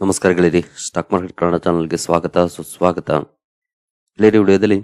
ನಮಸ್ಕಾರ ಗೆಳೆಯರಿ stock market Kannada ಚಾನಲ್ಗೆ ಸ್ವಾಗತ, ಸುಸ್ವಾಗತ. ಗೆಳೆಯರಿ ವಿಡಿಯೋದಲ್ಲಿ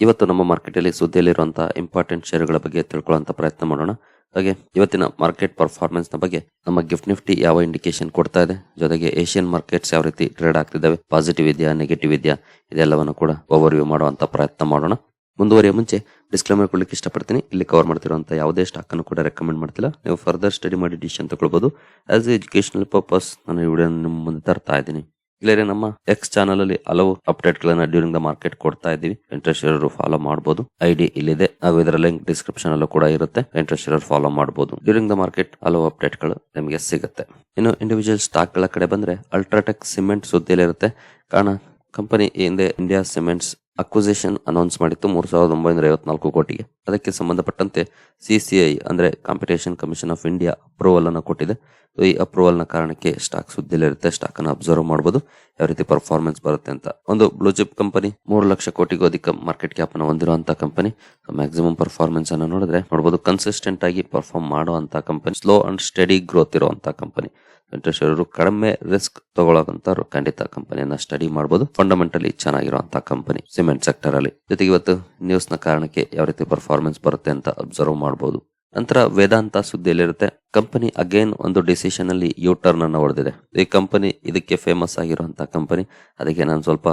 ಇವತ್ತು ನಮ್ಮ ಮಾರ್ಕೆಟಲ್ಲಿ ಸುದ್ದಿಯಲ್ಲಿರುವಂತಹ ಇಂಪಾರ್ಟೆಂಟ್ ಷೇರುಗಳ ಬಗ್ಗೆ ತಿಳ್ಕೊಳ್ಳುವಂತ ಪ್ರಯತ್ನ ಮಾಡೋಣ. ಹಾಗೆ ಇವತ್ತಿನ ಮಾರ್ಕೆಟ್ ಪರ್ಫಾರ್ಮೆನ್ಸ್ ಬಗ್ಗೆ ನಮ್ಮ ಗಿಫ್ಟ್ ನಿಫ್ಟಿ ಯಾವ ಇಂಡಿಕೇಶನ್ ಕೊಡ್ತಾ ಇದೆ? ಜೊತೆಗೆ ಏಷ್ಯನ್ ಮಾರ್ಕೆಟ್ಸ್ ಯಾವ ರೀತಿ ಟ್ರೇಡ್ ಆಗ್ತಿದ್ದಾವೆ? ಪಾಸಿಟಿವ್ ಇದೆಯಾ ನೆಗೆಟಿವ್ ಇದೆಯಾ? ಇದೆಲ್ಲವನ್ನು ಕೂಡ ಓವರ್ ವ್ಯೂ ಮಾಡುವಂತ ಪ್ರಯತ್ನ ಮಾಡೋಣ. ಮುಂದುವರಿಯ ಮುಂಚೆ ಡಿಸ್ಕ್ಲೇಮರ್ ಕೊಡ್ಲಿಕ್ಕೆ ಇಷ್ಟಪಡ್ತೀನಿ. ಇಲ್ಲಿ ಕವರ್ ಮಾಡ್ತಿರುವಂಥ ಯಾವುದೇ ಸ್ಟಾಕ್ ಅನ್ನು ಕೂಡ ರೆಕಮೆಂಡ್ ಮಾಡ್ತಿಲ್ಲ. ನೀವು ಫರ್ದರ್ ಸ್ಟಡಿ ಮಾಡಿ ಡಿಸಿಷನ್ ತಗೊಳ್ಬಹುದು ಆಸ್ ಎ ಎಜುಕೇಶನಲ್ ಪರ್ಪಸ್ ನಾನು ಈ ವಿಡಿಯೋ ನಿಮ್ಮ ಮುಂದೆ ತರ್ತಾ ಇದ್ದೀನಿ. ಇಲ್ಲೇ ನಮ್ಮ ಎಕ್ಸ್ ಚಾನಲ್ ಅಲ್ಲಿ ಹಲವು ಅಪ್ಡೇಟ್ ಗಳನ್ನ ಡ್ಯೂರಿಂಗ್ ದ ಮಾರ್ಕೆಟ್ ಕೊಡ್ತಾ ಇದ್ದೀವಿ. ಇಂಟ್ರೆಸ್ಟ್ ಇರೋರು ಫಾಲೋ ಮಾಡಬಹುದು ಐಡಿ ಇಲ್ಲಿದೆ. ಹಾಗೂ ಇದರ ಲಿಂಕ್ ಡಿಸ್ಕ್ರಿಪ್ಷನ್ ಅಲ್ಲೂ ಕೂಡ ಇರುತ್ತೆ. ಇಂಟ್ರೆಸ್ಟ್ ಇರೋರು ಫಾಲೋ ಮಾಡಬಹುದು ಡ್ಯೂರಿಂಗ್ ದ ಮಾರ್ಕೆಟ್ ಹಲವು ಅಪ್ಡೇಟ್ಗಳು ನಿಮಗೆ ಸಿಗುತ್ತೆ. ಇನ್ನು ಇಂಡಿವಿಜುವಲ್ ಸ್ಟಾಕ್ಗಳ ಕಡೆ ಬಂದ್ರೆ ಅಲ್ಟ್ರಾಟೆಕ್ ಸಿಮೆಂಟ್ ಸುದ್ದಿಯಲ್ಲಿ ಇರುತ್ತೆ ಕಾರಣ ಕಂಪನಿ ಹಿಂದೆ ಇಂಡಿಯಾ ಸಿಮೆಂಟ್ಸ್ ಅಕ್ವಿಸಿಷನ್ ಅನೌನ್ಸ್ ಮಾಡಿತ್ತು ಮೂರು ಸಾವಿರದ ಒಂಬೈನೂರ ಐವತ್ನಾಲ್ಕು ಕೋಟಿಗೆ. ಅದಕ್ಕೆ ಸಂಬಂಧಪಟ್ಟಂತೆ ಸಿಸಿಐ ಅಂದ್ರೆ competition commission of India approval ಅನ್ನು ಕೊಟ್ಟಿದೆ. ಸೊ ಈ ಅಪ್ರೂವಲ್ನ ಕಾರಣಕ್ಕೆ ಸ್ಟಾಕ್ ಸುದ್ದಿಲಿರುತ್ತೆ ಸ್ಟಾಕ್ ಅನ್ನು ಅಬ್ಸರ್ವ್ ಮಾಡಬಹುದು ಯಾವ ರೀತಿ ಪರ್ಫಾರ್ಮೆನ್ಸ್ ಬರುತ್ತೆ ಅಂತ. ಒಂದು ಬ್ಲೂ ಚಿಪ್ ಕಂಪನಿ ಮೂರು ಲಕ್ಷ ಕೋಟಿಗೂ ಅಧಿಕ ಮಾರ್ಕೆಟ್ ಕ್ಯಾಪ್ ಅನ್ನು ಹೊಂದಿರುವಂತಹ ಕಂಪನಿ ಮ್ಯಾಕ್ಸಿಮಮ್ ಪರ್ಫಾರ್ಮೆನ್ಸ್ ಅನ್ನು ನೋಡಿದ್ರೆ ನೋಡಬಹುದು ಕನ್ಸಿಸ್ಟೆಂಟ್ ಆಗಿ ಪರ್ಫಾರ್ಮ್ ಮಾಡುವಂತಹ company slow and steady growth ಇರುವಂತಹ ಕಂಪನಿ ಇಂಟ್ರೆಸ್ಟ್ ಇರೋರು ಕಡಿಮೆ ರಿಸ್ಕ್ ತಗೊಳ್ಳೋಂತವ್ರು ಖಂಡಿತ ಕಂಪನಿಯನ್ನ ಸ್ಟಡಿ ಮಾಡಬಹುದು ಫಂಡಮೆಂಟಲಿ ಚೆನ್ನಾಗಿರುವಂತಹ ಕಂಪನಿ ಸಿಮೆಂಟ್ ಸೆಕ್ಟರ್ ಅಲ್ಲಿ. ಜೊತೆಗೆ ಇವತ್ತು ನ್ಯೂಸ್ನ ಕಾರಣಕ್ಕೆ ಯಾವ ರೀತಿ ಪರ್ಫಾರ್ಮೆನ್ಸ್ ಬರುತ್ತೆ ಅಂತ ಅಬ್ಸರ್ವ್ ಮಾಡಬಹುದು ನಂತರ ವೇದಾಂತ ಸುದ್ದಿಯಲ್ಲಿರುತ್ತೆ ಕಂಪನಿ ಅಗೇನ್ ಒಂದು ಡಿಸಿಷನ್ ಅಲ್ಲಿ ಯೂ ಟರ್ನ್ ಅನ್ನು ಹೊಡೆದಿದೆ. ಈ ಕಂಪನಿ ಇದಕ್ಕೆ ಫೇಮಸ್ ಆಗಿರುವಂತಹ ಕಂಪನಿ ಅದಕ್ಕೆ ನಾನು ಸ್ವಲ್ಪ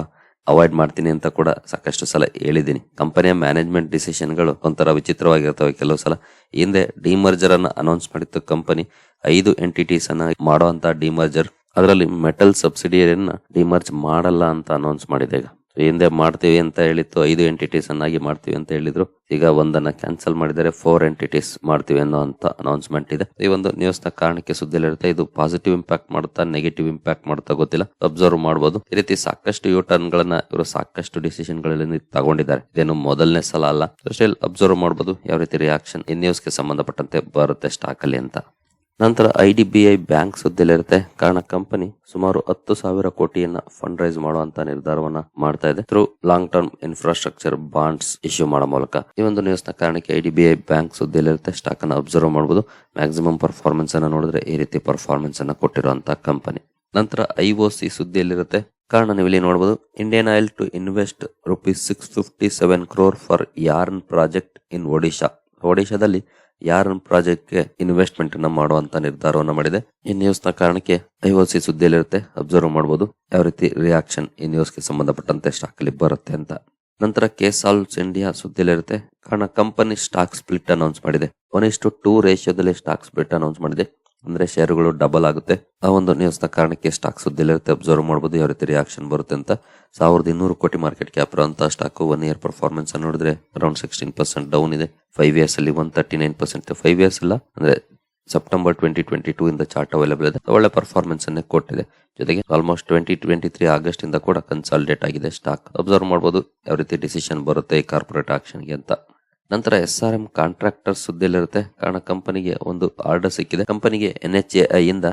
ಅವಾಯ್ಡ್ ಮಾಡ್ತೀನಿ ಅಂತ ಕೂಡ ಸಾಕಷ್ಟು ಸಲ ಹೇಳಿದ್ದೀನಿ. ಕಂಪನಿಯ ಮ್ಯಾನೇಜ್ಮೆಂಟ್ ಡಿಸಿಷನ್ಗಳು ಒಂಥರ ವಿಚಿತ್ರವಾಗಿರ್ತವೆ ಕೆಲವು ಸಲ. ಹಿಂದೆ ಡಿಮರ್ಜರ್ ಅನ್ನು ಅನೌನ್ಸ್ ಮಾಡಿತ್ತು ಕಂಪನಿ ಐದು ಎಂಟಿಟೀಸ್ ಅನ್ನ ಮಾಡುವಂತಹ ಡಿಮರ್ಜರ್ ಅದರಲ್ಲಿ ಮೆಟಲ್ ಸಬ್ಸಿಡಿಯರಿಯನ್ನ ಡಿಮರ್ಜ್ ಮಾಡಲ್ಲ ಅಂತ ಅನೌನ್ಸ್ ಮಾಡಿದೆ ಈಗ. ಹಿಂದೆ ಮಾಡ್ತೀವಿ ಅಂತ ಹೇಳಿತ್ತು, ಐದು ಎಂಟಿಟೀಸ್ ಅನ್ನಾಗಿ ಮಾಡ್ತೀವಿ ಅಂತ ಹೇಳಿದ್ರು. ಈಗ ಒಂದನ್ನ ಕ್ಯಾನ್ಸಲ್ ಮಾಡಿದರೆ ಫೋರ್ ಎಂಟಿಟೀಸ್ ಮಾಡ್ತೀವಿ ಅನ್ನೋ ಅಂತ ಅನೌನ್ಸ್ಮೆಂಟ್ ಇದೆ. ಈ ಒಂದು ನ್ಯೂಸ್ನ ಕಾರಣಕ್ಕೆ ಸುದ್ದಿಲಿರುತ್ತೆ ಇದು ಪಾಸಿಟಿವ್ ಇಂಪ್ಯಾಕ್ಟ್ ಮಾಡುತ್ತಾ ನೆಗೆಟಿವ್ ಇಂಪ್ಯಾಕ್ಟ್ ಮಾಡುತ್ತಾ ಗೊತ್ತಿಲ್ಲ. ಅಬ್ಸರ್ವ್ ಮಾಡಬಹುದು ಈ ರೀತಿ ಸಾಕಷ್ಟು ಯು ಟರ್ನ್ ಗಳನ್ನ ಇವರು ಸಾಕಷ್ಟು ಡಿಸಿಷನ್ಗಳಲ್ಲಿ ತಗೊಂಡಿದ್ದಾರೆ. ಇದೇನು ಮೊದಲನೇ ಸಲ ಅಲ್ಲ. ಸ್ಟಿಲ್ ಅಬ್ಸರ್ವ್ ಮಾಡಬಹುದು ಯಾವ ರೀತಿ ರಿಯಾಕ್ಷನ್ ಈ ನ್ಯೂಸ್ಗೆ ಸಂಬಂಧಪಟ್ಟಂತೆ ಬರುತ್ತೆ ಸ್ಟಾಕ್ ಅಲ್ಲಿ ಅಂತ. ನಂತರ I D B I bank ಸುದ್ದಿಯಲ್ಲಿರುತ್ತೆ. ಕಾರಣ ಕಂಪನಿ ಸುಮಾರು ಹತ್ತು ಸಾವಿರ ಕೋಟಿಯನ್ನ ಫಂಡ್ ರೈಸ್ ಮಾಡುವಂತ ನಿರ್ಧಾರವನ್ನ ಮಾಡ್ತಾ ಇದೆ. Through long term infrastructure bonds issue ಮಾಡೋ ಮೂಲಕ. ಈ ಒಂದು ನ್ಯೂಸ್ನ ಕಾರಣಕ್ಕೆ I D B I bank ಸುದ್ದಿಲಿರುತ್ತೆ stock ಅನ್ನ ಅಬ್ಸರ್ವ್ ಮಾಡಬಹುದು ಮ್ಯಾಕ್ಸಿಮಮ್ ಪರ್ಫಾರ್ಮೆನ್ಸ್ ಅನ್ನ ನೋಡಿದ್ರೆ ಈ ರೀತಿ ಪರ್ಫಾರ್ಮೆನ್ಸ್ ಅನ್ನ ಕೊಟ್ಟಿರುವಂತಹ ಕಂಪನಿ. ನಂತರ ಐ ಒ ಸಿ ಸುದ್ದಿಯಲ್ಲಿರುತ್ತೆ. ಕಾರಣ ನೀವು ಇಲ್ಲಿ ನೋಡಬಹುದು Indian Oil to invest rupees six fifty seven crore for yarn project in Odisha ಒಡಿಶಾದಲ್ಲಿ ಯಾರನ್ ಪ್ರಾಜೆಕ್ಟ್ಗೆ ಇನ್ವೆಸ್ಟ್ಮೆಂಟ್ನ ಮಾಡುವಂತ ನಿರ್ಧಾರವನ್ನ ಮಾಡಿದೆ. ಈ ನ್ಯೂಸ್ನ ಕಾರಣಕ್ಕೆ ಐಒಸಿ ಸುದ್ದಿಯಲ್ಲಿರುತ್ತೆ, ಅಬ್ಸರ್ವ್ ಮಾಡಬಹುದು ಯಾವ ರೀತಿ ರಿಯಾಕ್ಷನ್ ಈ ನ್ಯೂಸ್ಗೆ ಸಂಬಂಧಪಟ್ಟಂತೆ ಸ್ಟಾಕ್ ಅಲ್ಲಿ ಬರುತ್ತೆ ಅಂತ. ನಂತರ ಕೆ ಸಾಲ್ಸ್ ಇಂಡಿಯಾ ಸುದ್ದಿಯಲ್ಲಿರುತ್ತೆ, ಕಾರಣ ಕಂಪನಿ ಸ್ಟಾಕ್ ಸ್ಪ್ಲಿಟ್ ಅನೌನ್ಸ್ ಮಾಡಿದೆ. ಒನ್ ಇಷ್ಟು ಟೂ ರೇಷಿಯೋದಲ್ಲಿ ಸ್ಟಾಕ್ ಸ್ಪ್ಲಿಟ್ ಅನೌನ್ಸ್ ಮಾಡಿದೆ. ಅಂದ್ರೆ ಶೇರುಗಳು ಡಬಲ್ ಆಗುತ್ತೆ. ಆ ಒಂದು ನ್ಯೂಸ್ನ ಕಾರಣಕ್ಕೆ ಸ್ಟಾಕ್ ಸುದ್ದಿಲಿರುತ್ತೆ ಅಬ್ಸರ್ವ್ ಮಾಡಬಹುದು ಯಾವ ರೀತಿ ರಿಯಾಕ್ಷನ್ ಬರುತ್ತೆ ಅಂತ. ಸಾವಿರದ ಇನ್ನೂರು ಕೋಟಿ ಮಾರ್ಕೆಟ್ ಕ್ಯಾಪ್ ಇರುವಂತಹ ಸ್ಟಾಕ್ ಒನ್ ಇಯರ್ ಪರ್ಫಾರ್ಮೆನ್ಸ್ ನೋಡಿದ್ರೆ ಅರೌಂಡ್ ಸಿಕ್ಸ್ಟೀನ್ ಪರ್ಸೆಂಟ್ ಡೌನ್ ಇದೆ. ಫೈವ್ ಇಯರ್ಸ್ ಅಲ್ಲಿ one thirty nine percent five years ಅಲ್ಲ ಅಂದ್ರೆ ಸೆಪ್ಟೆಂಬರ್ ಟ್ವೆಂಟಿ ಟ್ವೆಂಟಿ ಟೂ ಇಂದ ಚಾರ್ಟ್ ಅವೈಲೇಬಲ್ ಇದೆ. ಒಳ್ಳೆ ಪರ್ಫಾರ್ಮೆನ್ಸ್ ಅನ್ನೇ ಕೊಟ್ಟಿದೆ. ಜೊತೆಗೆ almost twenty twenty three August ಇಂದ ಕೂಡ ಕನ್ಸಾಲಿಡೇಟ್ ಆಗಿದೆ ಸ್ಟಾಕ್ ಅಬ್ಸರ್ವ್ ಮಾಡಬಹುದು ಯಾವ ರೀತಿ ಡಿಸಿಷನ್ ಬರುತ್ತೆ ಈ ಕಾರ್ಪೊರೇಟ್ ಆಕ್ಷನ್ಗೆ ಅಂತ. ನಂತರ ಎಸ್ ಆರ್ ಎಂ ಕಾಂಟ್ರಾಕ್ಟರ್ ಸುದ್ದಿಯಲ್ಲಿರುತ್ತೆ. ಕಾರಣ ಕಂಪನಿಗೆ ಒಂದು ಆರ್ಡರ್ ಸಿಕ್ಕಿದೆ. ಕಂಪನಿಗೆ ಎನ್ ಎಚ್ ಎ ಇಂದ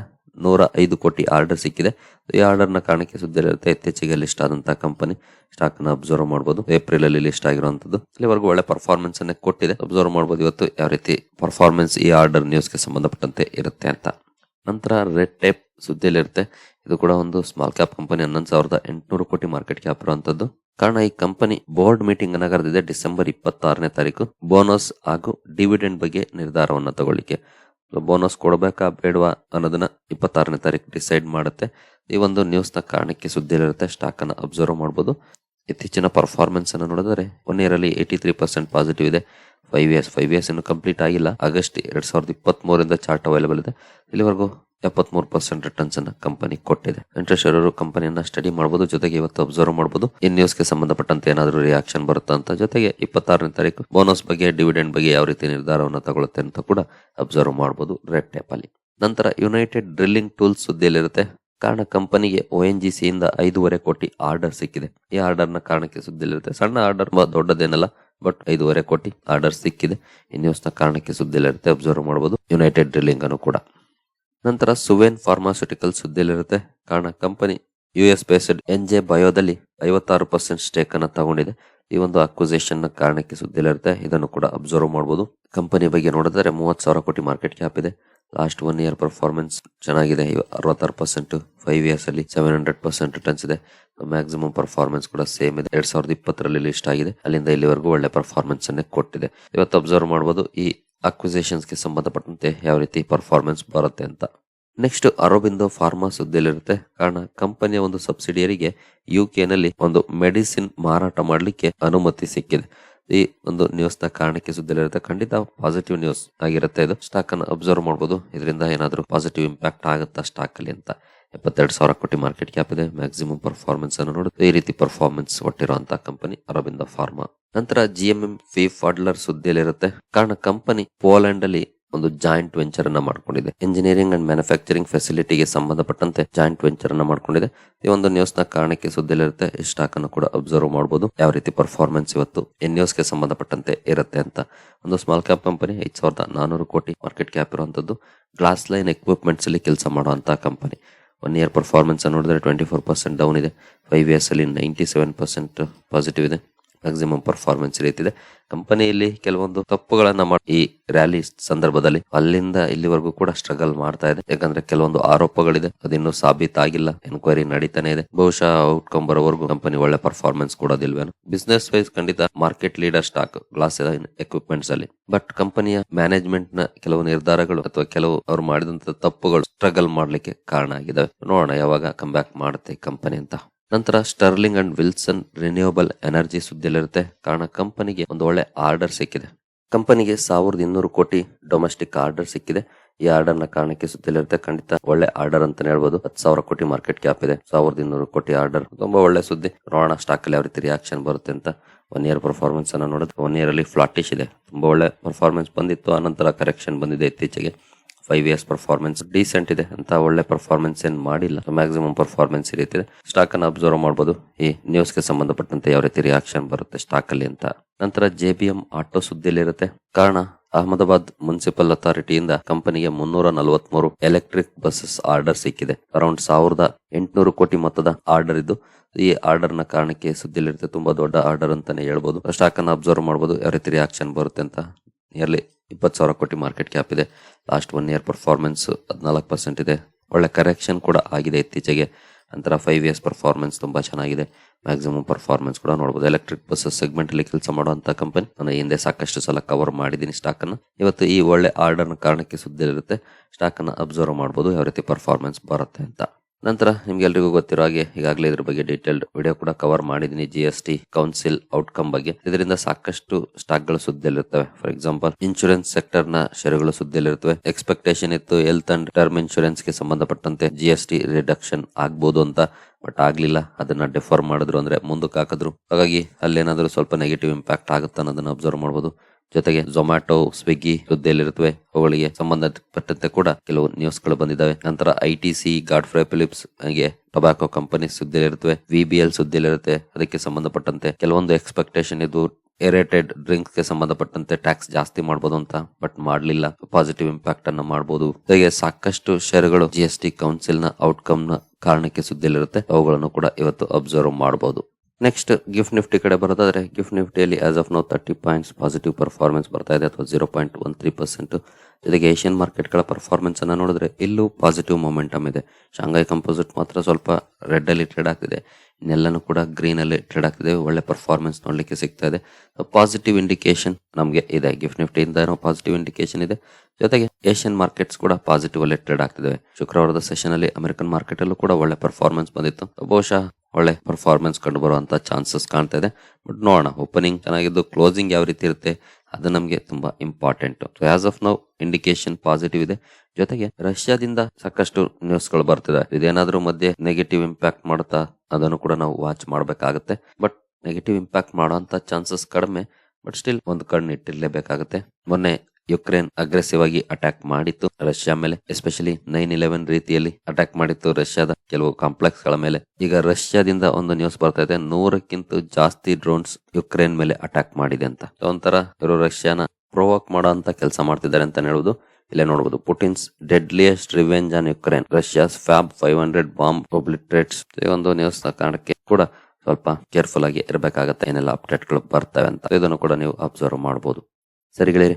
ನೂರ ಐದು ಕೋಟಿ ಆರ್ಡರ್ ಸಿಕ್ಕಿದೆ. ಈ ಆರ್ಡರ್ನ ಕಾರಣಕ್ಕೆ ಸುದ್ದಿಯಲ್ಲಿರುತ್ತೆ, ಇತ್ತೀಚೆಗೆ ಲಿಸ್ಟ್ ಆದಂತಹ ಕಂಪನಿ ಸ್ಟಾಕ್ನ ಅಬ್ಸರ್ವ್ ಮಾಡಬಹುದು ಏಪ್ರಿಲ್ ಅಲ್ಲಿ ಲಿಸ್ಟ್ ಆಗಿರುವಂತದ್ದು ಇಲ್ಲಿವರೆಗೂ ಒಳ್ಳೆ ಪರ್ಫಾರ್ಮೆನ್ಸ್ ಅನ್ನ ಕೊಟ್ಟಿದೆ. ಅಬ್ಸರ್ವ್ ಮಾಡಬಹುದು ಇವತ್ತು ಯಾವ ರೀತಿ ಪರ್ಫಾರ್ಮೆನ್ಸ್ ಈ ಆರ್ಡರ್ ನ್ಯೂಸ್ಗೆ ಸಂಬಂಧಪಟ್ಟಂತೆ ಇರುತ್ತೆ ಅಂತ. ನಂತರ ರೆಡ್ ಟೇಪ್ ಸುದ್ದಿಯಲ್ಲಿರುತ್ತೆ. ಇದು ಕೂಡ ಒಂದು ಸ್ಮಾಲ್ ಕ್ಯಾಪ್ ಕಂಪನಿ ಹನ್ನೊಂದು ಸಾವಿರದ ಎಂಟುನೂರು ಕೋಟಿ ಮಾರ್ಕೆಟ್ ಕ್ಯಾಪ್ ಇರುವಂತದ್ದು. ಕಾರಣ, ಈ ಕಂಪನಿ ಬೋರ್ಡ್ ಮೀಟಿಂಗ್ ಅನ್ನ ಕರೆದಿದೆ ಡಿಸೆಂಬರ್ ಇಪ್ಪತ್ತಾರನೇ ತಾರೀಕು. ಬೋನಸ್ ಹಾಗೂ ಡಿವಿಡೆಂಡ್ ಬಗ್ಗೆ ನಿರ್ಧಾರವನ್ನ ತಗೊಳ್ಳಿಕ್ಕೆ. ಬೋನಸ್ ಕೊಡಬೇಕಾ, ಬೇಡವಾ ಅನ್ನೋದನ್ನ ಇಪ್ಪತ್ತಾರನೇ ತಾರೀಕು ಡಿಸೈಡ್ ಮಾಡುತ್ತೆ. ಈ ಒಂದು ನ್ಯೂಸ್ನ ಕಾರಣಕ್ಕೆ ಸುದ್ದಿಯಲ್ಲಿರುತ್ತೆ ಸ್ಟಾಕ್ ಅನ್ನ ಅಬ್ಸರ್ವ್ ಮಾಡಬಹುದು ಇತ್ತೀಚಿನ ಪರ್ಫಾರ್ಮೆನ್ಸ್ ಅನ್ನು ನೋಡಿದ್ರೆ ಒನ್ ಇಯರ್ ಅಲ್ಲಿ ಏಯ್ಟಿ ತ್ರೀ ಪರ್ಸೆಂಟ್ ಪಾಸಿಟಿವ್ ಇದೆ. ಫೈವ್ ಇಯರ್ಸ್ ಫೈವ್ ಇಯರ್ಸ್ ಇನ್ನು ಕಂಪ್ಲೀಟ್ ಆಗಿಲ್ಲ. ಆಗಸ್ಟ್ ಎರಡ್ ಸಾವಿರದ ಇಪ್ಪತ್ತ್ ಮೂರಿಂದ ಚಾರ್ಟ್ ಅವೈಲೇಬಲ್ ಇದೆ. ಇಲ್ಲಿವರೆಗೂ ಎಪ್ಪತ್ಮೂರು ಪರ್ಸೆಂಟ್ ರಿಟರ್ನ್ಸ್ ಅನ್ನ ಕಂಪನಿ ಕೊಟ್ಟಿದೆ. ಇಂಟ್ರೆಸ್ಟ್ ಇರೋರು ಕಂಪನಿಯನ್ನ ಸ್ಟಡಿ ಮಾಡಬಹುದು ಜೊತೆಗೆ ಇವತ್ತು ಅಬ್ಸರ್ವ್ ಮಾಡಬಹುದು ಈ ನ್ಯೂಸ್ಗೆ ಸಂಬಂಧಪಟ್ಟಂತೆ ಏನಾದರೂ ರಿಯಾಕ್ಷನ್ ಬರುತ್ತಾ ಅಂತ ಜೊತೆಗೆ ಇಪ್ಪತ್ತಾರನೇ ತಾರೀಕು ಬೋನಸ್ ಬಗ್ಗೆ ಡಿವಿಡೆಂಡ್ ಬಗ್ಗೆ ಯಾವ ರೀತಿ ನಿರ್ಧಾರವನ್ನು ತಗೊಳುತ್ತೆ ಅಂತ ಕೂಡ ಅಬ್ಸರ್ವ್ ಮಾಡಬಹುದು ರೆಡ್ ಟೇಪ್ ಅಲ್ಲಿ. ನಂತರ ಯುನೈಟೆಡ್ ಡ್ರಿಲ್ಲಿಂಗ್ ಟೂಲ್ಸ್ ಸುದ್ದಿಯಲ್ಲಿರುತ್ತೆ. ಕಾರಣ ಕಂಪನಿಗೆ ಒ ಎನ್ ಜಿ ಸಿ ಇಂದ ಐದೂವರೆ ಕೋಟಿ ಆರ್ಡರ್ ಸಿಕ್ಕಿದೆ. ಈ ಆರ್ಡರ್ನ ಕಾರಣಕ್ಕೆ ಸುದ್ದಿಯಲ್ಲಿರುತ್ತೆ. ಸಣ್ಣ ಆರ್ಡರ್ ದೊಡ್ಡದೇನಲ್ಲ ಬಟ್ ಐದೂವರೆ ಕೋಟಿ ಆರ್ಡರ್ ಸಿಕ್ಕಿದೆ. ಈ ನ ಕಾರಣಕ್ಕೆ ಸುದ್ದಿಯಲ್ಲಿರುತ್ತೆ ಅಬ್ಸರ್ವ್ ಮಾಡಬಹುದು ಯುನೈಟೆಡ್ ಡ್ರಿಲ್ಲಿಂಗ್ ಅನ್ನು ಕೂಡ. ನಂತರ ಸುವೇನ್ ಫಾರ್ಮಾಸ್ಯೂಟಿಕಲ್ ಸುದ್ದಿಯಲ್ಲಿರುತ್ತೆ. ಕಾರಣ, company U S based N J ಬಯೋದಲ್ಲಿ ಐವತ್ತಾರು ಪರ್ಸೆಂಟ್ ಸ್ಟೇಕ್ ಅನ್ನ ತಗೊಂಡಿದೆ. ಈ ಒಂದು ಅಕ್ವಿಸೇಷನ್ ಕಾರಣಕ್ಕೆ ಸುದ್ದಿಯಲ್ಲಿರುತ್ತೆ. ಇದನ್ನು ಕೂಡ ಅಬ್ಸರ್ವ್ ಮಾಡಬಹುದು ಕಂಪನಿ ಬಗ್ಗೆ ನೋಡಿದ್ರೆ ಮೂವತ್ ಸಾವಿರ ಕೋಟಿ ಮಾರ್ಕೆಟ್ ಕ್ಯಾಪ್ ಇದೆ. ಲಾಸ್ಟ್ ಒನ್ ಇಯರ್ ಪರ್ಫಾರ್ಮೆನ್ಸ್ ಚೆನ್ನಾಗಿದೆ. ಅರವತ್ತಾರು ಪರ್ಸೆಂಟ್ ಫೈವ್ ಇಯರ್ಸ್ ಅಲ್ಲಿ ಸೆವೆನ್ ಹಂಡ್ರೆಡ್ ಪರ್ಸೆಂಟ್ ರಿಟರ್ನ್ಸ್ ಇದೆ. ಮ್ಯಾಕ್ಸಿಮಮ್ ಪರ್ಫಾರ್ಮೆನ್ಸ್ ಕೂಡ ಸೇಮ್ ಇದೆ. ಎರಡ್ ಸಾವಿರದ ಇಪ್ಪತ್ತರಲ್ಲಿ ಲಿಸ್ಟ್ ಆಗಿದೆ. ಅಲ್ಲಿಂದ ಇಲ್ಲಿವರೆಗೂ ಒಳ್ಳೆ ಪರ್ಫಾರ್ಮೆನ್ಸ್ ಅನ್ನೇ ಕೊಟ್ಟಿದೆ. ಇವತ್ತು ಅಬ್ಸರ್ವ್ ಮಾಡಬಹುದು ಈ ಅಕ್ವಿಸೇಷನ್ಸ್ಗೆ ಸಂಬಂಧಪಟ್ಟಂತೆ ಯಾವ ರೀತಿ ಪರ್ಫಾರ್ಮೆನ್ಸ್ ಬರುತ್ತೆ ಅಂತ. ನೆಕ್ಸ್ಟ್ ಅರೋಬಿಂದೋ ಫಾರ್ಮಾ ಸುದ್ದಿಯಲ್ಲಿರುತ್ತೆ. ಕಾರಣ, ಕಂಪನಿಯ ಒಂದು ಸಬ್ಸಿಡಿಯರಿಗೆ ಯು ನಲ್ಲಿ ಒಂದು ಮೆಡಿಸಿನ್ ಮಾರಾಟ ಮಾಡಲಿಕ್ಕೆ ಅನುಮತಿ ಸಿಕ್ಕಿದೆ. ಈ ಒಂದು ನ್ಯೂಸ್ನ ಕಾರಣಕ್ಕೆ ಸುದ್ದಿಯಲ್ಲಿರುತ್ತೆ. ಖಂಡಿತ ಪಾಸಿಟಿವ್ ನ್ಯೂಸ್ ಆಗಿರುತ್ತೆ ಇದು. ಸ್ಟಾಕ್ ಅನ್ನು ಅಬ್ಸರ್ವ್ ಮಾಡಬಹುದು ಇದರಿಂದ ಏನಾದರೂ ಪಾಸಿಟಿವ್ ಇಂಪ್ಯಾಕ್ಟ್ ಆಗುತ್ತಾ ಸ್ಟಾಕ್ ಅಲ್ಲಿ ಅಂತ. ಎಪ್ಪತ್ತೆರಡು ಸಾವಿರ ಕೋಟಿ ಮಾರ್ಕೆಟ್ ಕ್ಯಾಪ್ ಇದೆ. ಮ್ಯಾಕ್ಸಿಮಮ್ ಪರ್ಫಾರ್ಮೆನ್ಸ್ ಅನ್ನು ನೋಡುತ್ತೆ. ಈ ರೀತಿ ಪರ್ಫಾರ್ಮೆನ್ಸ್ ಒಟ್ಟಿರುವಂತಹ ಕಂಪನಿ ಅರವಿಂದ ಫಾರ್ಮಾ ನಂತರ ಜಿಎಂಎಂ ಫಿ ಫಾಡ್ಲರ್ ಸುದ್ದಿಯಲ್ಲಿರುತ್ತೆ. ಕಾರಣ ಕಂಪನಿ ಪೋಲೆಂಡ್ ಅಲ್ಲಿ ಒಂದು ಜಾಯಿಂಟ್ ವೆಂಚರ್ ಅನ್ನ ಮಾಡ್ಕೊಂಡಿದೆ. ಇಂಜಿನಿಯರಿಂಗ್ ಅಂಡ್ ಮ್ಯಾನುಫ್ಯಾಕ್ಚರಿಂಗ್ ಫೆಸಿಲಿಟಿಗೆ ಸಂಬಂಧಪಟ್ಟಂತೆ ಜಾಯಿಂಟ್ ವೆಂಚರ್ ಅನ್ನ ಮಾಡ್ಕೊಂಡಿದೆ. ಈ ಒಂದು ನ್ಯೂಸ್ನ ಕಾರಣಕ್ಕೆ ಸುದ್ದಿಯಲ್ಲಿರುತ್ತೆ. ಈ ಸ್ಟಾಕ್ ಅನ್ನು ಕೂಡ ಅಬ್ಸರ್ವ್ ಮಾಡಬಹುದು ಯಾವ ರೀತಿ ಪರ್ಫಾರ್ಮೆನ್ಸ್ ಇವತ್ತು ಎನ್ ನ್ಯೂಸ್ಗೆ ಸಂಬಂಧಪಟ್ಟಂತೆ ಇರುತ್ತೆ ಅಂತ. ಒಂದು ಸ್ಮಾಲ್ ಕ್ಯಾಪ್ ಕಂಪನಿ ಐದ್ ಸಾವಿರದ ನಾನೂರು ಕೋಟಿ ಮಾರ್ಕೆಟ್ ಕ್ಯಾಪ್ ಇರುವಂತದ್ದು. ಗ್ಲಾಸ್ ಲೈನ್ ಎಕ್ವಿಪ್ಮೆಂಟ್ಸ್ ಅಲ್ಲಿ ಕೆಲಸ ಮಾಡುವಂತಹ ಕಂಪನಿ ಒನ್ ಇಯರ್ ಪರ್ಫಾರ್ಮೆನ್ಸ್ ನೋಡಿದ್ರೆ ಟ್ವೆಂಟಿ ಫೋರ್ ಪರ್ಸೆಂಟ್ ಡೌನ್ ಇದೆ. ಫೈವ್ ಇಯರ್ಸ್ ಅಲ್ಲಿ ನೈಂಟಿ ಸೆವೆನ್ ಪರ್ಸೆಂಟ್ ಪಾಸಿಟಿವ್ ಇದೆ. ಮ್ಯಾಕ್ಸಿಮಮ್ ಪರ್ಫಾರ್ಮೆನ್ಸ್ ರೀತಿದೆ ಕಂಪನಿಯಲ್ಲಿ ಕೆಲವೊಂದು ತಪ್ಪುಗಳನ್ನ ಮಾಡಿ ಈ ರ್ಯಾಲಿ ಸಂದರ್ಭದಲ್ಲಿ ಅಲ್ಲಿಂದ ಇಲ್ಲಿವರೆಗೂ ಕೂಡ ಸ್ಟ್ರಗಲ್ ಮಾಡ್ತಾ ಇದೆ. ಯಾಕಂದ್ರೆ ಕೆಲವೊಂದು ಆರೋಪಗಳಿದೆ. ಅದಿನ್ನೂ ಸಾಬೀತಾಗಿಲ್ಲ. ಎನ್ಕ್ವೈರಿ ನಡೀತಾನೆ ಇದೆ. ಬಹುಶಃ ಔಟ್ಕಮ್ ಬರೋವರೆಗೂ ಕಂಪನಿ ಒಳ್ಳೆ ಪರ್ಫಾರ್ಮೆನ್ಸ್ ಕೊಡೋದಿಲ್ವೇನು. ಬಿಸ್ನೆಸ್ ವೈಸ್ ಖಂಡಿತ market leader stock glass equipments ಅಲ್ಲಿ. ಬಟ್ ಕಂಪನಿಯ ಮ್ಯಾನೇಜ್ಮೆಂಟ್ನ ಕೆಲವು ನಿರ್ಧಾರಗಳು ಅಥವಾ ಕೆಲವು ಅವ್ರು ಮಾಡಿದಂತ ತಪ್ಪುಗಳು ಸ್ಟ್ರಗಲ್ ಮಾಡ್ಲಿಕ್ಕೆ ಕಾರಣ ಆಗಿದಾವೆ ನೋಡೋಣ ಯಾವಾಗ ಕಮ್ ಬ್ಯಾಕ್ ಮಾಡುತ್ತೆ ಕಂಪನಿ ಅಂತ. ನಂತರ Sterling and Wilson renewable energy ಸುದ್ದಿಯಲ್ಲಿರುತ್ತೆ. ಕಾರಣ ಕಂಪನಿಗೆ ಒಂದು ಒಳ್ಳೆ ಆರ್ಡರ್ ಸಿಕ್ಕಿದೆ. ಕಂಪನಿಗೆ ಸಾವಿರದ ಇನ್ನೂರು ಕೋಟಿ ಡೊಮೆಸ್ಟಿಕ್ ಆರ್ಡರ್ ಸಿಕ್ಕಿದೆ. ಈ ಆರ್ಡರ್ನ ಕಾರಣಕ್ಕೆ ಸುದ್ದಿಯಲ್ಲಿರುತ್ತೆ, ಖಂಡಿತ ಒಳ್ಳೆ ಆರ್ಡರ್ ಅಂತಾನೆ ಹೇಳ್ಬೋದು. ಹತ್ತು ಸಾವಿರ ಕೋಟಿ ಮಾರ್ಕೆಟ್ ಕ್ಯಾಪ್ ಇದೆ. ಸಾವಿರದ ಇನ್ನೂರು ಕೋಟಿ ಆರ್ಡರ್. ತುಂಬಾ ಒಳ್ಳೆ ಸುದ್ದಿ. ನೋಡೋಣ ಸ್ಟಾಕ್ ಅಲ್ಲಿ ಯಾವ ರೀತಿ ರಿಯಾಕ್ಷನ್ ಬರುತ್ತೆ ಅಂತ ಒನ್ ಇಯರ್ ಪರ್ಫಾರ್ಮೆನ್ಸ್ ಅನ್ನ ನೋಡಿದ್ರೆ ಒನ್ ಇಯರ್ ಅಲ್ಲಿ ಫ್ಲಾಟಿಶ್ ಇದೆ. ತುಂಬಾ ಒಳ್ಳೆ ಪರ್ಫಾರ್ಮೆನ್ಸ್ ಬಂದಿತ್ತು. ಆನಂತರ ಕರೆಕ್ಷನ್ ಬಂದಿದೆ ಇತ್ತೀಚೆಗೆ. ಫೈವ್ ಇಯರ್ಸ್ ಪರ್ಫಾರ್ಮೆನ್ಸ್ ಡಿಸೆಂಟ್ ಇದೆ. ಅಂತ ಒಳ್ಳೆ ಪರ್ಫಾರ್ಮೆನ್ಸ್ ಏನ್ ಮಾಡಿಲ್ಲ. ಮ್ಯಾಕ್ಸಿಮಮ್ ಪರ್ಫಾರ್ಮೆನ್ಸ್ ಈ ರೀತಿ ಸ್ಟಾಕ್ ಅನ್ನು ಅಬ್ಸರ್ವ್ ಮಾಡಬಹುದು ಈ ನ್ಯೂಸ್ಗೆ ಸಂಬಂಧಪಟ್ಟಂತೆ ಯಾವ ರೀತಿ ರಿಯಾಕ್ಷನ್ ಬರುತ್ತೆ ಸ್ಟಾಕ್ ಅಲ್ಲಿ ಅಂತ. ನಂತರ ಜೆ ಬಿ ಎಂ ಆಟೋ ಸುದ್ದಿಯಲ್ಲಿರುತ್ತೆ. ಕಾರಣ, ಅಹಮದಾಬಾದ್ ಮುನ್ಸಿಪಲ್ ಅಥಾರಿಟಿಯಿಂದ ಕಂಪನಿಗೆ ಮುನ್ನೂರ ನಲವತ್ಮೂರು ಎಲೆಕ್ಟ್ರಿಕ್ ಬಸ್ಸಸ್ ಆರ್ಡರ್ ಸಿಕ್ಕಿದೆ. ಅರೌಂಡ್ ಸಾವಿರದ ಎಂಟುನೂರು ಕೋಟಿ ಮೊತ್ತದ ಆರ್ಡರ್ ಇದ್ದು, ಈ ಆರ್ಡರ್ನ ಕಾರಣಕ್ಕೆ ಸುದ್ದಿಯಲ್ಲಿರುತ್ತೆ. ತುಂಬಾ ದೊಡ್ಡ ಆರ್ಡರ್ ಅಂತಾನೆ ಹೇಳ್ಬೋದು. ಸ್ಟಾಕ್ ಅನ್ನ ಅಬ್ಸರ್ವ್ ಮಾಡಬಹುದು ಯಾವ ರೀತಿ ರಿಯಾಕ್ಷನ್ ಬರುತ್ತೆ ಅಂತ. ನಿಯರ್ಲಿ ಇಪ್ಪತ್ತು ಸಾವಿರ ಕೋಟಿ ಮಾರ್ಕೆಟ್ ಕ್ಯಾಪ್ ಇದೆ. ಲಾಸ್ಟ್ ಒನ್ ಇಯರ್ ಪರ್ಫಾರ್ಮೆನ್ಸ್ ಹದಿನಾಲ್ಕು ಪರ್ಸೆಂಟ್ ಇದೆ. ಒಳ್ಳೆ ಕರೆಕ್ಷನ್ ಕೂಡ ಆಗಿದೆ ಇತ್ತೀಚೆಗೆ. ನಂತರ ಫೈವ್ ಇಯರ್ಸ್ ಪರ್ಫಾರ್ಮೆನ್ಸ್ ತುಂಬ ಚೆನ್ನಾಗಿದೆ. ಮ್ಯಾಕ್ಸಿಮಮ್ ಪರ್ಫಾರ್ಮೆನ್ಸ್ ಕೂಡ ನೋಡಬಹುದು ಎಲೆಕ್ಟ್ರಿಕ್ ಬಸ್ ಸೆಗ್ಮೆಂಟಲ್ಲಿ ಕೆಲಸ ಮಾಡುವಂಥ ಕಂಪನಿ ನಾನು ಹಿಂದೆ ಸಾಕಷ್ಟು ಸಲ ಕವರ್ ಮಾಡಿದ್ದೀನಿ ಸ್ಟಾಕನ್ನು ಇವತ್ತು ಈ ಒಳ್ಳೆ ಆರ್ಡರ್ನ ಕಾರಣಕ್ಕೆ ಸುದ್ದಿ ಇರುತ್ತೆ ಸ್ಟಾಕ್ ಅನ್ನ ಅಬ್ಸರ್ವ್ ಮಾಡ್ಬೋದು. ಯಾವ ರೀತಿ ಪರ್ಫಾರ್ಮೆನ್ಸ್ ಬರುತ್ತೆ ಅಂತ. ನಂತರ ನಿಮ್ಗೆ ಎಲ್ರಿಗೂ ಗೊತ್ತಿರೋ ಹಾಗೆ ಈಗಾಗಲೇ ಇದ್ರ ಬಗ್ಗೆ ಡೀಟೇಲ್ಡ್ ವಿಡಿಯೋ ಕೂಡ ಕವರ್ ಮಾಡಿದೀನಿ G S T council outcome ಬಗ್ಗೆ. ಇದರಿಂದ ಸಾಕಷ್ಟು ಸ್ಟಾಕ್ಗಳು ಸುದ್ದಿಯಲ್ಲಿರ್ತವೆ. ಫಾರ್ ಎಕ್ಸಾಂಪಲ್ ಇನ್ಶೂರೆನ್ಸ್ ಸೆಕ್ಟರ್ನ ಷೇರುಗಳು ಸುದ್ದಿಯಲ್ಲಿರುತ್ತವೆ ಎಕ್ಸ್ಪೆಕ್ಟೇಷನ್ ಇತ್ತು ಹೆಲ್ತ್ ಅಂಡ್ ಟರ್ಮ್ ಇನ್ಶೂರೆನ್ಸ್ಗೆ ಸಂಬಂಧಪಟ್ಟಂತೆ ಜಿ ಎಸ್ ಟಿ ರಿಡಕ್ಷನ್ ಆಗ್ಬೋದು ಅಂತ ಬಟ್ ಆಗ್ಲಿಲ್ಲ. ಅದನ್ನ ಡಿಫರ್ ಮಾಡಿದ್ರು ಅಂದ್ರೆ ಮುಂದಕ್ಕೆ ಹಾಕಿದ್ರು. ಹಾಗಾಗಿ ಅಲ್ಲೇನಾದ್ರೂ ಸ್ವಲ್ಪ ನೆಗೆಟಿವ್ ಇಂಪ್ಯಾಕ್ಟ್ ಆಗುತ್ತೆ ಅನ್ನೋದನ್ನ ಅಬ್ಸರ್ವ್ ಮಾಡಬಹುದು ಜೊತೆಗೆ ಝೊಮ್ಯಾಟೊ ಸ್ವಿಗ್ಗಿ ಸುದ್ದಿಯಲ್ಲಿರುತ್ತವೆ. ಅವುಗಳಿಗೆ ಸಂಬಂಧಪಟ್ಟಂತೆ ಕೂಡ ಕೆಲವು ನ್ಯೂಸ್ಗಳು ಬಂದಿದ್ದಾವೆ. ನಂತರ I T C Godfrey Phillips ಹಾಗೆ ಟೊಬ್ಯಾಕೊ ಕಂಪನಿ ಸುದ್ದಿಯಲ್ಲಿರುತ್ತವೆ. ವಿ ಬಿ ಎಲ್ ಸುದ್ದಿಯಲ್ಲಿರುತ್ತೆ. ಅದಕ್ಕೆ ಸಂಬಂಧಪಟ್ಟಂತೆ ಕೆಲವೊಂದು ಎಕ್ಸ್ಪೆಕ್ಟೇಷನ್ ಇದು ಏರೇಟೆಡ್ ಡ್ರಿಂಕ್ಸ್ಗೆ ಸಂಬಂಧಪಟ್ಟಂತೆ ಟ್ಯಾಕ್ಸ್ ಜಾಸ್ತಿ ಮಾಡಬಹುದು ಅಂತ ಬಟ್ ಮಾಡಲಿಲ್ಲ. ಪಾಸಿಟಿವ್ ಇಂಪ್ಯಾಕ್ಟ್ ಅನ್ನ ಮಾಡಬಹುದು ಜೊತೆಗೆ ಸಾಕಷ್ಟು ಷೇರುಗಳು ಜಿ ಎಸ್ ಟಿ ಕೌನ್ಸಿಲ್ನ ಔಟ್ಕಮ್ನ ಕಾರಣಕ್ಕೆ ಸುದ್ದಿಯಲ್ಲಿರುತ್ತೆ. ಅವುಗಳನ್ನು ಕೂಡ ಇವತ್ತು ಅಬ್ಸರ್ವ್ ಮಾಡಬಹುದು ನೆಕ್ಸ್ಟ್ ಗಿಫ್ಟ್ ನಿಫ್ಟಿ ಕಡೆ ಬರೋದಾದ್ರೆ gift ನಿಫ್ಟಿಯಲ್ಲಿ as of now thirty points positive performance ಬರ್ತಾ ಇದೆ, ಅಥವಾ zero point one three percent ಜೊತೆಗೆ ಏಷ್ಯನ್ ಮಾರ್ಕೆಟ್ಗಳ ಪರ್ಫಾರ್ಮೆನ್ಸ್ ಅನ್ನು ನೋಡಿದ್ರೆ, ಇಲ್ಲೂ ಪಾಸಿಟಿವ್ ಮೊಮೆಂಟಮ್ ಇದೆ. ಶಾಂಘೈ ಕಂಪೋಸಿಟ್ ಮಾತ್ರ ಸ್ವಲ್ಪ ರೆಡ್ ಅಲ್ಲಿ ಟ್ರೇಡ್ ಆಗ್ತಿದೆ. ಇನ್ನೆಲ್ಲನೂ ಕೂಡ ಗ್ರೀನ್ ಅಲ್ಲಿ ಟ್ರೇಡ್ ಆಗ್ತಿದೆ. ಒಳ್ಳೆ ಪರ್ಫಾರ್ಮೆನ್ಸ್ ನೋಡಲಿಕ್ಕೆ ಸಿಗ್ತಾ ಇದೆ. ಪಾಸಿಟಿವ್ ಇಂಡಿಕೇಶನ್ ನಮಗೆ ಇದೆ. ಗಿಫ್ಟ್ ನಿಫ್ಟಿಯಿಂದ ಪಾಸಿಟಿವ್ ಇಂಡಿಕೇಶನ್ ಇದೆ. ಜೊತೆಗೆ ಏಷ್ಯನ್ ಮಾರ್ಕೆಟ್ಸ್ ಕೂಡ ಪಾಸಿಟಿವ್ ಅಲ್ಲಿ ಟ್ರೇಡ್ ಆಗ್ತಿದೆ ಶುಕ್ರವಾರದ ಸೆಷನ್ ಅಲ್ಲಿ ಅಮೆರಿಕನ್ ಮಾರ್ಕೆಟ್ ಅಲ್ಲೂ ಕೂಡ ಒಳ್ಳೆ ಪರ್ಫಾರ್ಮೆನ್ಸ್ ಬಂದಿತ್ತು. ಬಹುಶಃ ಒಳ್ಳೆ ಪರ್ಫಾರ್ಮೆನ್ಸ್ ಕಂಡು ಬರುವಂತ ಚಾನ್ಸಸ್ ಕಾಣ್ತಾ ಇದೆ. ಬಟ್ ನೋಡೋಣ ಓಪನಿಂಗ್ ಚೆನ್ನಾಗಿದ್ದು ಕ್ಲೋಸಿಂಗ್ ಯಾವ ರೀತಿ ಇರುತ್ತೆ, ಅದು ನಮಗೆ ತುಂಬಾ important so as of now indication positive ಇದೆ. ಜೊತೆಗೆ, ರಷ್ಯಾದಿಂದ ಸಾಕಷ್ಟು ನ್ಯೂಸ್ಗಳು ಬರ್ತಿದೆ ಇದೇನಾದ್ರೂ ಮಧ್ಯೆ ನೆಗೆಟಿವ್ ಇಂಪ್ಯಾಕ್ಟ್ ಮಾಡುತ್ತಾ, ಅದನ್ನು ಕೂಡ ನಾವು ವಾಚ್ ಮಾಡಬೇಕಾಗುತ್ತೆ. ಬಟ್ ನೆಗೆಟಿವ್ ಇಂಪ್ಯಾಕ್ಟ್ ಮಾಡುವಂತ ಚಾನ್ಸಸ್ ಕಡಿಮೆ. ಬಟ್ ಸ್ಟಿಲ್ ಒಂದು ಕಣ್ಣು ಇಟ್ಟಿರ್ಲೇಬೇಕಾಗುತ್ತೆ. ಮೊನ್ನೆ ಯುಕ್ರೇನ್ ಅಗ್ರೆಸಿವ್ ಆಗಿ ಅಟ್ಯಾಕ್ ಮಾಡಿತ್ತು. ರಷ್ಯಾ ಮೇಲೆ, ಎಸ್ಪೆಷಲಿ ನೈನ್ ಇಲೆವೆನ್ ರೀತಿಯಲ್ಲಿ ಅಟ್ಯಾಕ್ ಮಾಡಿತ್ತು. ರಷ್ಯಾದ ಕೆಲವು ಕಾಂಪ್ಲೆಕ್ಸ್ಗಳ ಮೇಲೆ. ಈಗ ರಷ್ಯಾದಿಂದ ಒಂದು ನ್ಯೂಸ್ ಬರ್ತಾ ಇದೆ. ನೂರಕ್ಕಿಂತ ಜಾಸ್ತಿ ಡ್ರೋನ್ಸ್ ಯುಕ್ರೇನ್ ಮೇಲೆ ಅಟ್ಯಾಕ್ ಮಾಡಿದೆ ಅಂತ. ಒಂಥರ ಇವರು ರಷ್ಯಾನ ಪ್ರೊವೋಕ್ ಮಾಡೋ ಅಂತ ಕೆಲಸ ಮಾಡ್ತಿದ್ದಾರೆ ಅಂತ ಹೇಳುವುದು. ಇಲ್ಲೇ ನೋಡಬಹುದು Putin's deadliest revenge on Ukraine Russia's FAB five hundred bomb obliterates ಈ ಒಂದು ನ್ಯೂಸ್ ಕಾರಣಕ್ಕೆ ಕೂಡ ಸ್ವಲ್ಪ ಕೇರ್ಫುಲ್ ಆಗಿ ಇರಬೇಕಾಗತ್ತೆ. ಏನೆಲ್ಲ ಅಪ್ಡೇಟ್ಗಳು ಬರ್ತವೆ ಅಂತ. ಇದನ್ನು ಕೂಡ ನೀವು ಅಬ್ಸರ್ವ್ ಮಾಡಬಹುದು ಸರಿ ಗೆಳೆಯರಿ